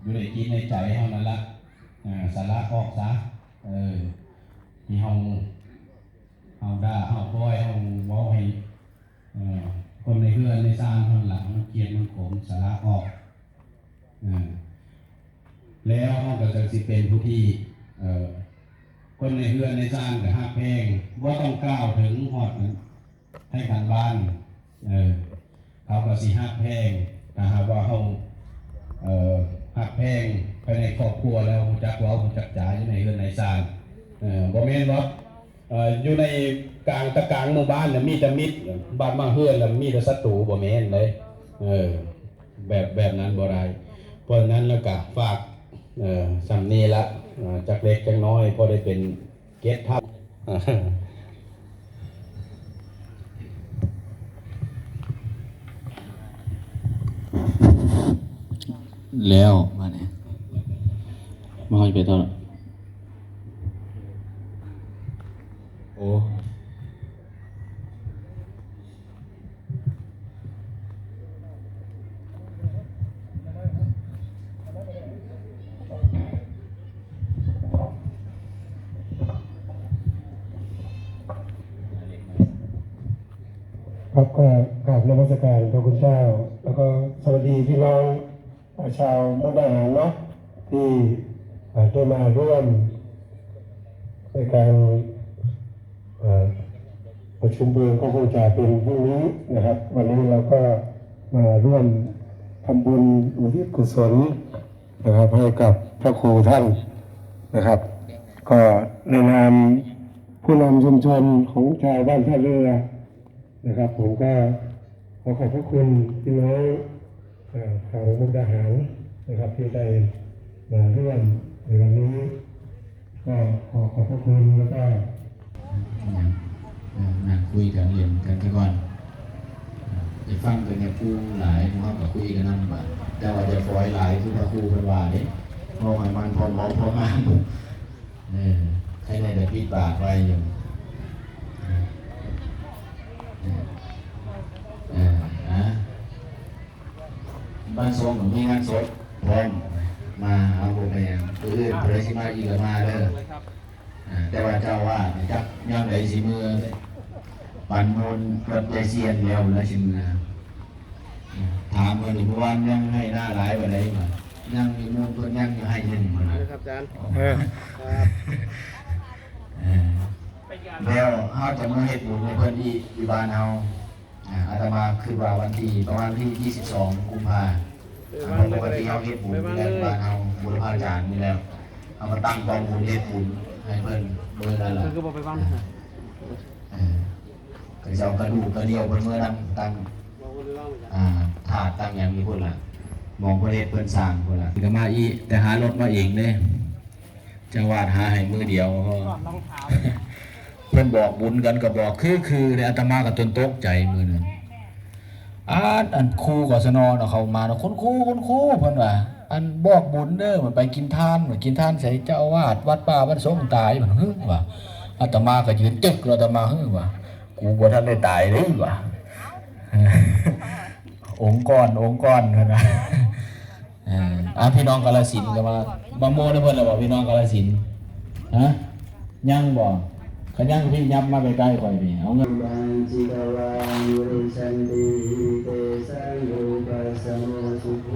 อยู่ในจิตในใจเฮานั่นละอ่าสาระออกซะเออที่เฮาเฮาด่าเฮาป้อยเฮาเว้าให้คนในเฮือนในซ่านเฮาหลังมันเกลียดมันโขมสาระออกอแล้วเฮาก็จะสิเป็นผู้ที่เออคนในเฮือนในซ่านก็ฮักเพลงบ่าต้องกล่าวถึงฮอดให้กันบ้านเออเขาก็สิหักแพงนะฮะว่าเขาเออ หักแพงภายในครอบครัวแล้วจักเว้าจักจ่ายอยู่ในเรือนในศาลเอ่อบ่แม่นว่าเอ่อยู่ในกลางตะกลางหมู่บ้านน่ะมีแต่มิตรบ้านมาเฮือนแล้วมีแต่ศัตรูบ่แม่นเลยเออแบบแบบนั้นบ่ได้เพราะนั้นแล้วก็ฝากเอ่อสำนีละอ่าจักเล็กจักน้อยพอได้เป็นเกตทัพ แล้วมาเนี่ยมาค่อยไปเท่าไหร่โอ้ครับก็กราบนมัสการพระคุณเจ้า แล้วก็สวัสดีพี่น้องเอ่อ ชาวมุกดาหารเนาะที่ได้มาร่วมในการประชุมเพลิงก็คงจะเป็นพรุ่งนี้นะครับ วันนี้เราก็มาร่วมทำบุญอุทิศกุศลนะครับให้กับพระครูท่านนะครับ ก็ในนามผู้นำชุมชนของชาวบ้านท่าเรือนะครับ ผมก็ขอขอบพระคุณพี่น้อง ชาวมุกดาหารนะครับที่ได้มาร่วมในวันนี้ก็ขอขอบพระคุณแล้วก็นั่งคุยกันเรียนกันก่อนจะฟังกันเนี่ยครูหลายนะครับก็คุยกันนั่นแบบแต่ว่าจะฟอยหลายคือพระครูเป็นว่าเนี่ยพอให้มันพอเหมอพอมากเนี่ยให้ในแต่พิดบาทไว้อยู่เออนะ บ้านทรงมีงานศพพร้อมมาเอาบุญไปยังคือพระสิมาอีกแล้วมาเด้ออ่าแต่ว่าเจ้าว่าเนี่ยจักย่างใดสิมือปันมนรถใจเสียนแล้วแล้วชิมนะอ่าถามว่านี่เมื่อวานยังให้หน้าหลายว่าไดมายังมีมูลตัวยังอยู่ให้เงินมานะครับอาจารย์แล้วเฮาจะมาเฮ็ดบุญในเพิ่นที่อยู่บ้านเฮาอ่าอาตมา คือว่าวันที่ประมาณที่ 22 กุมภาพันธ์ปกติเฮาเฮ็ดบุญในบ้านเฮาบุรพาจารย์นี่แล้ว เอามาตั้งกองบุญเฮ็ดบุญให้เพิ่นเบิ่งนั่นล่ะคือก็บอกไปบ้านนะเออก็จะเอากระดูกกระเดียวเพิ่นเมื่อนั้นตั้งบอกไปบ้านจ้ะอ่าถาดตั้งอย่างนี้พุ่นล่ะมองประเทศเพิ่นสร้างพุ่นล่ะก็มาอีแต่หารถมาเองเด้จังหวัดหาให้มือเดียวก็ก่อนรองเท้าเพิ่นบอกบุญกันก็บอกคือคือในอาตมาก็จนตกใจมือนึง อ่านอันครูกศนเนาะเขามาเนาะคุณครูคุณครูเพิ่นว่าอันบอกบุญเด้อมันไปกินทานมันกินทานใส่เจ้าอาวาสวัดป่าวัดสงตายมันฮึว่าอาตมาก็ยืนจึกแล้วอาตมาฮึว่ากูบ่ทันได้ตายเลยว่าองค์กรองค์กรเพิ่นว่าอ่ออะพี่น้องกาฬสินก็มามาโมได้เพิ่นแล้วบ่พี่น้องกาฬสินฮะยังบ่ ขยังพี่ยับมาใกล้ๆข่อยพี่เอาเงินบังจิตวังวิริชันติเตสังโยปัสสโมสุโข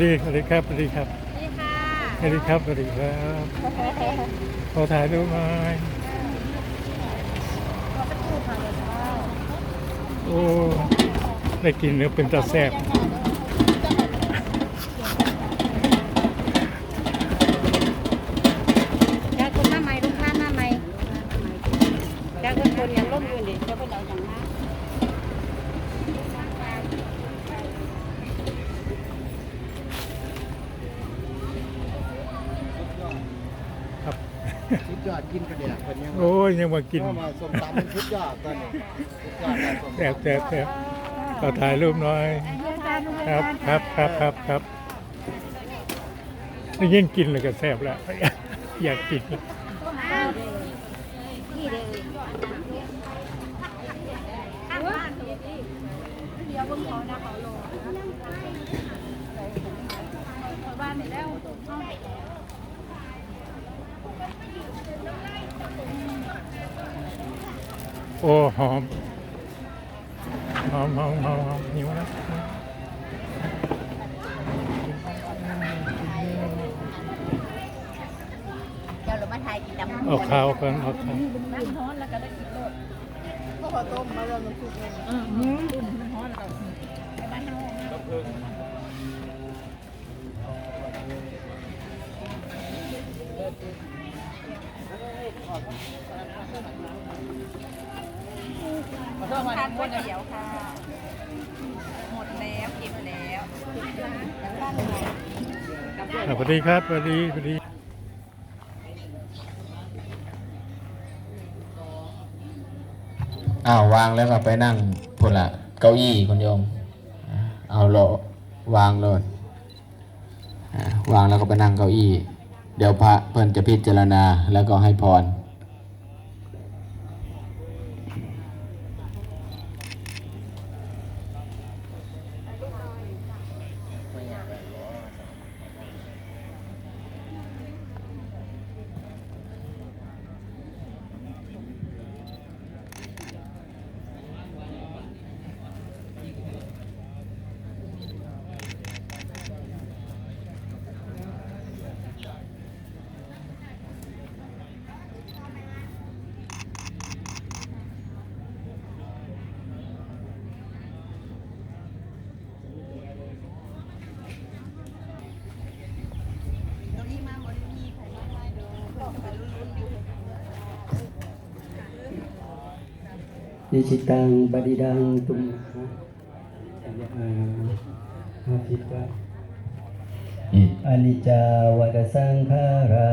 ดีสวัสดีครับสวัสดีครับสวัสดีครับสวัสดีครับขอถ่ายรูปไหมโอ้ได้กินเนื้อเป็นตาแซ่บ กินกระเดียกเป็นยังไงโอ้ยยังมากินเพราะว่าส้มตำเป็นชุดยอดตอนนี้ชุดยอดแบบส้มแซ่บแซ่บแซ่บขอถ่ายรูปหน่อย ครับครับครับครับครับได้ยิ่งกินเลยก็แซ่บแล้ว อยากกินนี่เลยข้างบ้านเดี๋ยวเบิ่งเขานะเขาลงบ้านนี่แล้ว โอ้หอมหอมหอมหอมหอมหิวแล้วเดี๋ยวเรามาถ่ายกินดำเอาข้าวกันเอาข้าวน้ำร้อนแล้วก็ได้กินโลดก็พอต้มมาแล้วมันสุกเลยอืมต้มมันร้อนแล้วก็ไปบ้านเฮา เตี๋ยวค่ะ หมดแล้วเก็บแล้วอะสวัสดีครับสวัสดีสวัสดีอ้าววางแล้วก็ไปนั่งพุ่นละเก้าอี้คุณโยมอ่าเอาโลวางโลดอ่าวางแล้วก็ไปนั่งเก้าอี้ เดี๋ยวพระเพิ่นจะพิจารณาแล้วก็ให้พร นิชิตังปฏิดังตุมหาหาพิตะอนิจาวัตสังขารา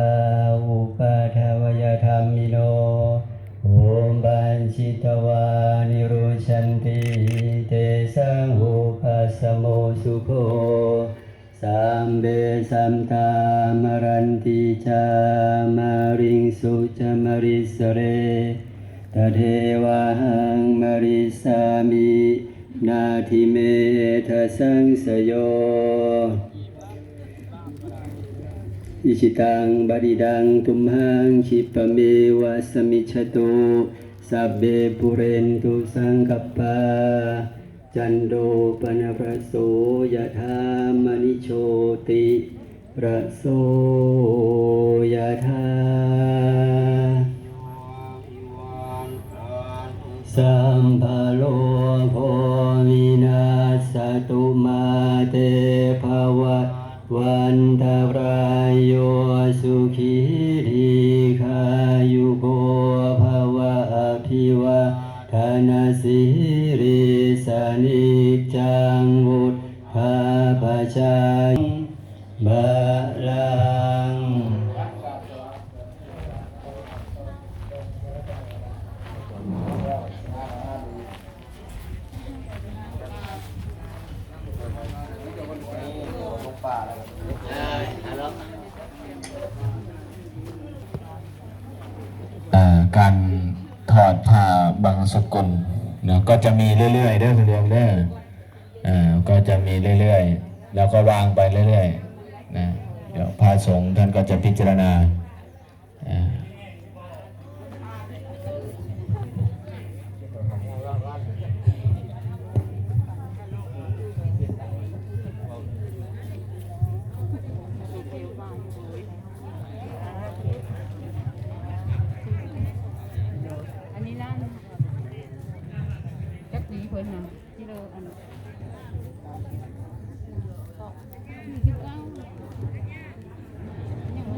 อุปาทวยธรรมิโนโอมบัญชิตวานิโรชันติเตสังอุปัสโมสุโคสัมเบสัมตามรันติจามาริงสุจามริสเร ตเทวังมริสามินาทิเมทะสังสโยอิชิตังบดิดังตุมหังคิปเมวะสมิชโตุสัพเบปุเรนตุสังกปปาจันโดปนประโสยธามณิโชติประโสยธา สัมภโลโภวินาสตุมาเตภวัตวันตรายโยสุขีทีขายุโกภวะอภิวะทานาสิริสานิจังวุฒาปชัยบาลัง อ่าการถอดผ้าบาง สกุลเนาะก็จะมีเรื่อยๆเด้อคุณโยมเด้ออ่าก็จะมีเรื่อยๆ แล้วก็วางไปเรื่อยๆนะเดี๋ยวพระสงฆ์ท่านก็จะพิจารณาอ่า ฮะกิโลอันสี่สิบเก้ายังไม่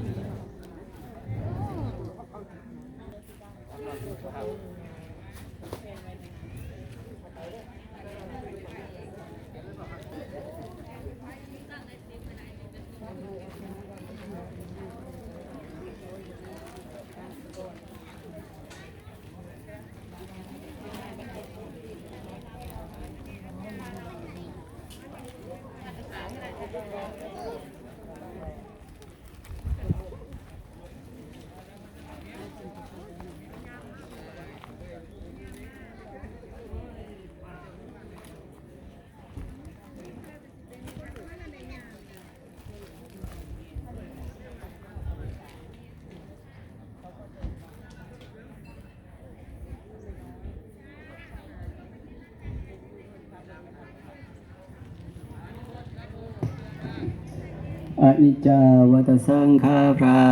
อนิจจาวัตสังขารา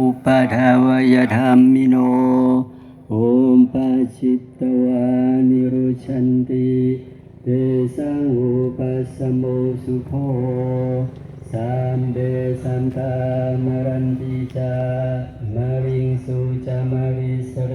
อุปาทวยธรรมิโน โอมปัจจิตตวานิโรชันติเตสังอุปัสโมสุโภสัมเดสันตามรันติจามาริงสุจามาริสเร